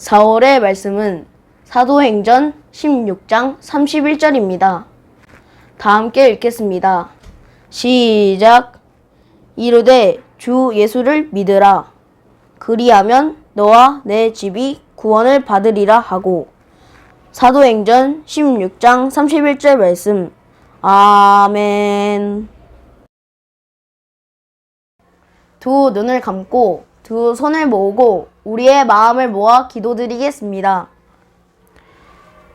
4월의 말씀은 사도행전 16장 31절입니다. 다 함께 읽겠습니다. 시작. 이르되 주 예수를 믿으라. 그리하면 너와 내 집이 구원을 받으리라 하고 사도행전 16장 31절 말씀. 아멘. 두 눈을 감고 두 손을 모으고 우리의 마음을 모아 기도드리겠습니다.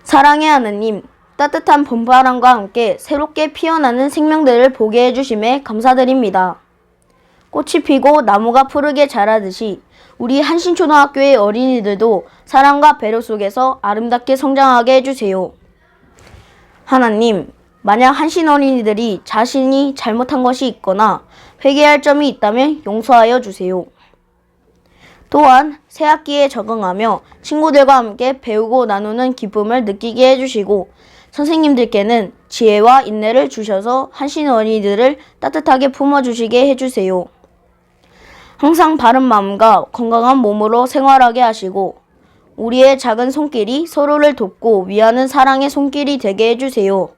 사랑의 하느님, 따뜻한 봄바람과 함께 새롭게 피어나는 생명들을 보게 해주심에 감사드립니다. 꽃이 피고 나무가 푸르게 자라듯이 우리 한신초등학교의 어린이들도 사랑과 배려 속에서 아름답게 성장하게 해주세요. 하나님, 만약 한신 어린이들이 자신이 잘못한 것이 있거나 회개할 점이 있다면 용서하여 주세요. 또한 새 학기에 적응하며 친구들과 함께 배우고 나누는 기쁨을 느끼게 해주시고 선생님들께는 지혜와 인내를 주셔서 한신 어린이들을 따뜻하게 품어주시게 해주세요. 항상 바른 마음과 건강한 몸으로 생활하게 하시고 우리의 작은 손길이 서로를 돕고 위하는 사랑의 손길이 되게 해주세요.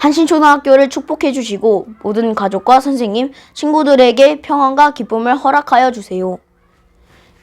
한신초등학교를 축복해 주시고 모든 가족과 선생님, 친구들에게 평안과 기쁨을 허락하여 주세요.